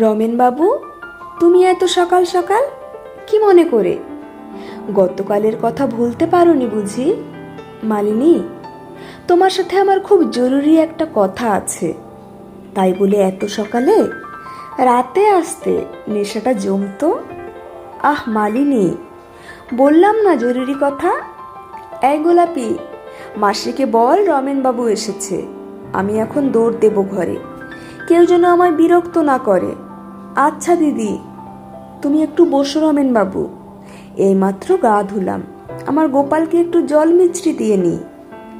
রমেন বাবু তুমি এত সকাল সকাল কি মনে করে? গতকালের কথা ভুলতে পারোনি বুঝি? মালিনী, তোমার সাথে আমার খুব জরুরি একটা কথা আছে। তাই বলে এত সকালে রাতে আসতে নেশাটা জমতো? আহ, মালিনী, বললাম না জরুরি কথা? এই গোলাপি, মাসিকে বল রমেন বাবু এসেছে। আমি এখন দৌড় দেব ঘরে। কেউ যেন আমায় বিরক্ত না করে। আচ্ছা দিদি, তুমি একটু বসো রমেন বাবু। এইমাত্র গা ধুলাম। আমার গোপালকে একটু জল মিছরি দিয়ে নি।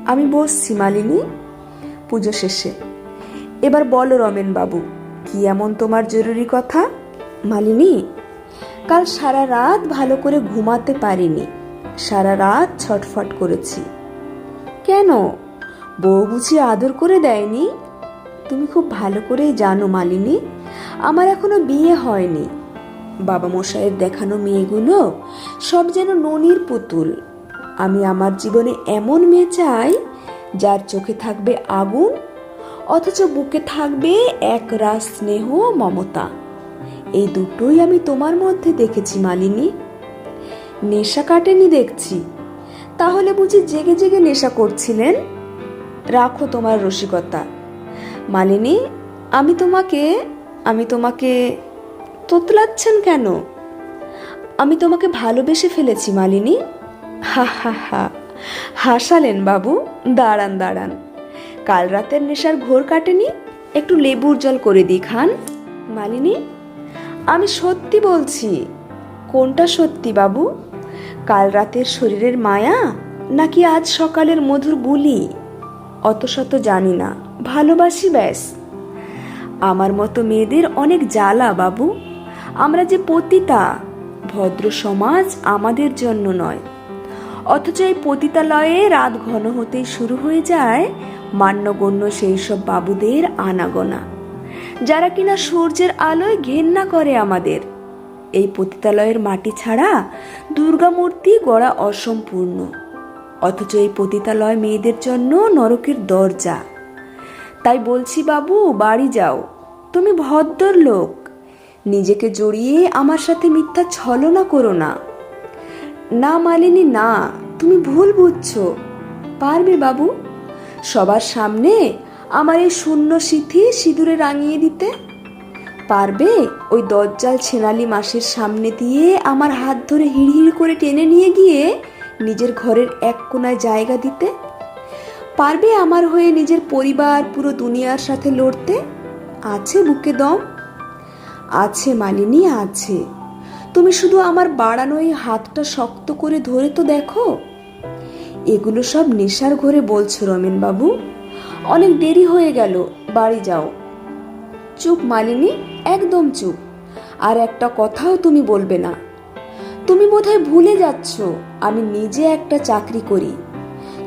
আমি বসছি মালিনী। পুজো শেষে। এবার বলো রমেন বাবু, কি এমন তোমার জরুরি কথা? মালিনী, কাল সারা রাত ভালো করে ঘুমাতে পারিনি। সারা রাত ছটফট করেছি। কেন? বউ বুঝি আদর করে দেয়নি? তুমি খুব ভালো করেই জানো মালিনী। আমার এখনও বিয়ে হয়নি। বাবা মশাইয়ের দেখানো মেয়েগুলো সব যেন ননির পুতুল। আমি আমার জীবনে এমন মেয়ে চাই, যার চোখে থাকবে আগুন, অথচ বুকে থাকবে এক রাস স্নেহ মমতা। এই দুটোই আমি তোমার মধ্যে দেখেছি মালিনী। নেশা কাটেনি দেখছি। তাহলে বুঝি জেগে জেগে নেশা করছিলেন? রাখো তোমার রসিকতা। মালিনী, আমি তোমাকে আমি তোমাকে তোতলাচ্ছেন কেন? আমি তোমাকে ভালোবেসে ফেলেছি, মালিনী। হা হা হা। হাসালেন, বাবু। দাঁড়ান দাঁড়ান। কাল রাতের নেশার ঘোর কাটেনি? একটু লেবুর জল করে দিই, খান। মালিনী, আমি সত্যি বলছি। কোনটা সত্যি, বাবু? কাল রাতের শরীরের মায়া নাকি আজ সকালের মধুর বুলি অত শত জানি না। ভালোবাসি, ব্যাস। আমার মতো মেয়েদের অনেক জ্বালা, বাবু। আমরা যে পতিতা, ভদ্র সমাজ আমাদের জন্য নয়। অথচ এই পতিতালয়ে রাত ঘন হতেই শুরু হয়ে যায় মান্যগণ্য সেই সব বাবুদের আনাগোনা, যারা কিনা সূর্যের আলোয় ঘেন্না করে আমাদের। এই পতিতালয়ের মাটি ছাড়া দুর্গা মূর্তি গড়া অসম্পূর্ণ। অথচ এই পতিতালয় মেয়েদের জন্য নরকের দরজা। তাই বলছি, বাবু, বাড়ি যাও। তুমি ভদ্র লোক নিজেকে জড়িয়ে আমার সাথে মিথ্যা ছলনা করো না। না মালিনী, না, তুমি ভুল বুঝছ। পারবে, বাবু? সবার সামনে আমার এই শূন্য সিথি সিঁদুরে রাঙিয়ে দিতে? পারবে? ওই দজ্জাল ছেনালি মাসের সামনে দিয়ে আমার হাত ধরে হিড়হিড় করে টেনে নিয়ে গিয়ে নিজের ঘরের এক কোনায় জায়গা দিতে? পারবে আমার হয়ে নিজের পরিবার, পুরো দুনিয়ার সাথে লড়তে? আছে বুকে দম? আছে মালিনী, আছে। তুমি শুধু আমার বাড়ানো এই হাতটা শক্ত করে ধরে তো দেখো। এগুলো সব নেশার ঘরে বলছো রমেন বাবু। অনেক দেরি হয়ে গেল, বাড়ি যাও। চুপ মালিনী, একদম চুপ। আর একটা কথাও তুমি বলবে না। তুমি বোধহয় ভুলে যাচ্ছ, আমি নিজে একটা চাকরি করি।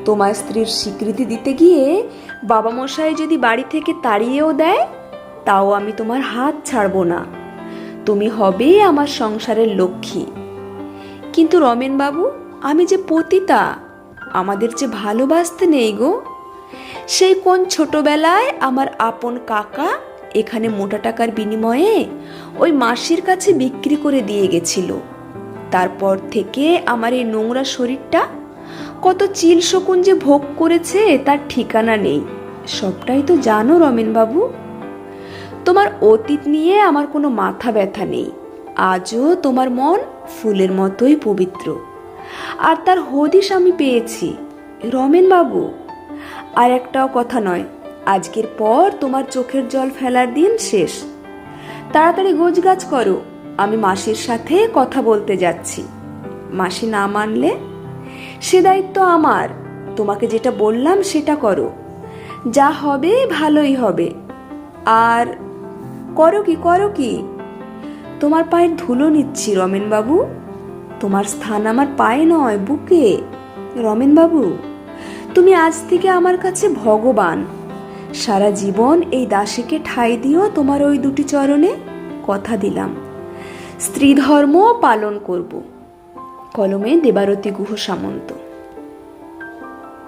তোমার স্ত্রীর স্বীকৃতি দিতে গিয়ে বাবা মশাই যদি বাড়ি থেকে তাড়িয়েও দেয়, তাও আমি তোমার হাত ছাড়বো না। তুমি হবে আমার সংসারের লক্ষ্মী। কিন্তু রমেন বাবু আমি যে পতিতা, আমাদের যে ভালোবাসতে নেই গো। সেই কোন ছোটবেলায় আমার আপন কাকা এখানে মোটা টাকার বিনিময়ে ওই মাসির কাছে বিক্রি করে দিয়ে গেছিল। তারপর থেকে আমার এই নোংরা শরীরটা কত চিল শকুন যে ভোগ করেছে, তার ঠিকানা নেই। সবটাই তো জানো রমেন বাবু তোমার অতীত নিয়ে আমার কোনো মাথা ব্যথা নেই। আজও তোমার মন ফুলের মতোই পবিত্র। আর তার হদিশ আমি পেয়েছি। রমেন বাবু আর একটাও কথা নয়, আজকের পর তোমার চোখের জল ফেলার দিন শেষ। তাড়াতাড়ি গোছগাছ করো, আমি মাসির সাথে কথা বলতে যাচ্ছি। মাসি না মানলে সে দায়িত্ব আমার। তোমাকে যেটা বললাম সেটা করো। যা হবে ভালোই হবে। আর করো কি করো কি? তোমার পায়ের ধুলো নিচ্ছি রমেন বাবু তোমার স্থান আমার পায়ে নয়, বুকে। রমেন বাবু তুমি আজ থেকে আমার কাছে ভগবান। সারা জীবন এই দাসীকে ঠাই দিও তোমার ওই দুটি চরণে। কথা দিলাম। স্ত্রী ধর্ম পালন করব। কলমে দেবারতী গুহ সামন্ত।